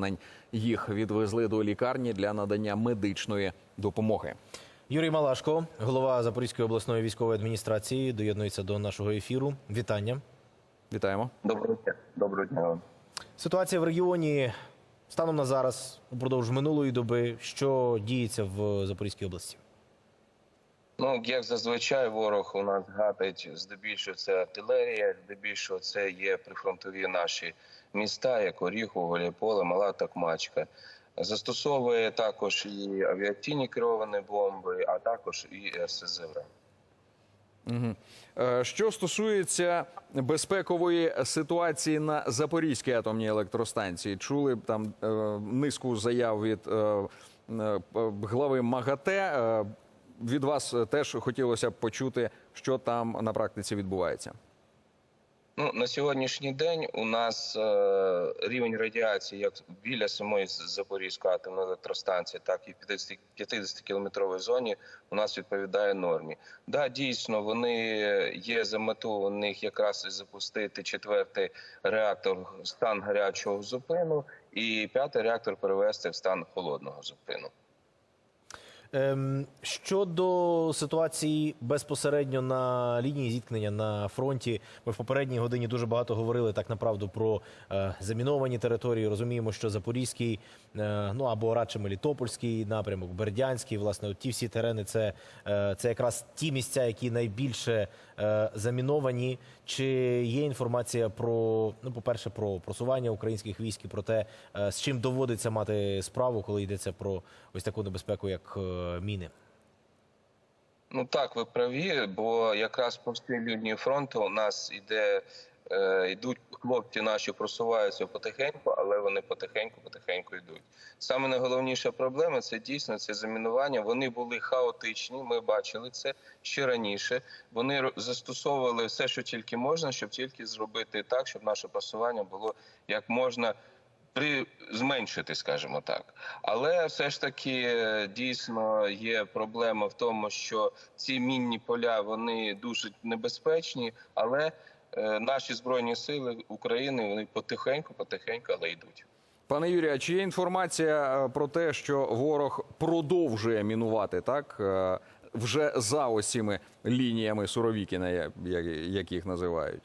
поранень. Їх відвезли до лікарні для надання медичної допомоги. Юрій Малашко, голова Запорізької обласної військової адміністрації, доєднується до нашого ефіру. Вітання. Вітаємо. Доброго дня. Доброго дня. Ситуація в регіоні станом на зараз, упродовж минулої доби, що діється в Запорізькій області. Ну як зазвичай, ворог у нас гатить здебільшого це артилерія, здебільшого це є прифронтові наші міста, як Оріху, Голіполе, Мала Токмачка. Застосовує також і авіаційні керовані бомби, а також і РСЗВ. Угу. Що стосується безпекової ситуації на Запорізькій атомній електростанції, чули там е, низку заяв від е, е, глави МАГАТЕ. Е, від вас теж хотілося б почути, що там на практиці відбувається. Ну на сьогоднішній день у нас е, рівень радіації як біля самої Запорізької атомної електростанції, так і в 50, 50 кілометровій зоні у нас відповідає нормі. Да, дійсно, вони є за мету у них якраз запустити четвертий реактор в стан гарячого зупину, і п'ятий реактор перевести в стан холодного зупину. Ем, щодо ситуації безпосередньо на лінії зіткнення на фронті, ми в попередній годині дуже багато говорили так направду про е, заміновані території. Розуміємо, що Запорізький, е, ну або радше Мелітопольський напрямок, Бердянський, власне, от ті всі терени, це, е, це якраз ті місця, які найбільше заміновані. Чи є інформація про ну, по перше, про просування українських військ і про те, з чим доводиться мати справу, коли йдеться про ось таку небезпеку, як міни? Ну так, ви праві, бо якраз по всій лінії фронту у нас іде. е, Йдуть хлопці наші просуваються потихеньку, але вони потихеньку, потихеньку йдуть. Саме найголовніша проблема це дійсно це замінування. Вони були хаотичні. Ми бачили це ще раніше. Вони застосовували все, що тільки можна, щоб тільки зробити так, щоб наше просування було як можна зменшити, скажімо так. Але все ж таки е, дійсно є проблема в тому, що ці мінні поля вони дуже небезпечні, але е, наші збройні сили України вони потихеньку, потихеньку, але йдуть. Пане Юрію, а чи є інформація е, про те, що ворог продовжує мінувати так вже за цими лініями Суровікіна, як їх називають?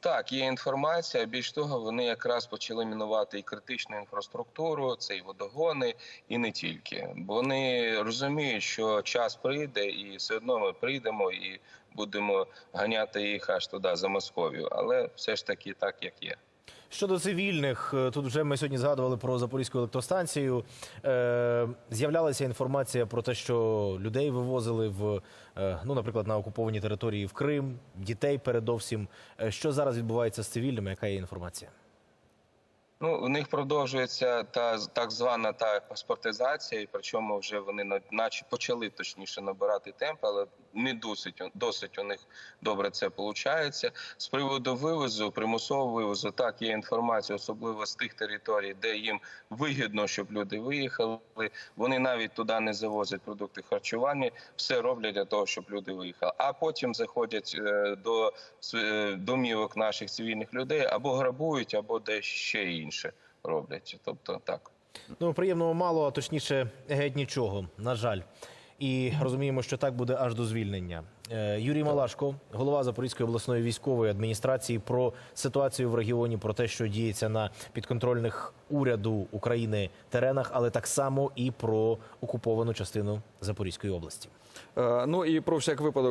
Так, є інформація. Більш того, вони якраз почали мінувати і критичну інфраструктуру, це і водогони, і не тільки. Бо вони розуміють, що час прийде, і все одно ми прийдемо і будемо ганяти їх аж туди за Московію. Але все ж таки так, як є. Щодо цивільних, е, тут вже ми сьогодні згадували про Запорізьку електростанцію. Е, з'являлася інформація про те, що людей вивозили в, е, ну, наприклад, на окуповані території в Крим, дітей передовсім. Що зараз відбувається з цивільними? Яка є інформація? Ну, у них продовжується та так звана та паспортизація, і причому вже вони на- наче почали точніше набирати темп, але не досить досить у них добре це виходить. З приводу вивозу, примусового вивозу, так є інформація, особливо з тих територій, де їм вигідно, щоб люди виїхали. Вони навіть туди не завозять продукти харчування, все роблять для того, щоб люди виїхали. А потім заходять е, до е, домівок наших цивільних людей або грабують, або десь ще інше роблять. Тобто так. Ну, приємного мало, а точніше, геть нічого, на жаль. І розуміємо, що так буде аж до звільнення. Е, Юрій Малашко, голова Запорізької обласної військової адміністрації, про ситуацію в регіоні, про те, що діється на підконтрольних уряду України теренах, але так само і про окуповану частину Запорізької області. Е, Ну і про всяк випадок.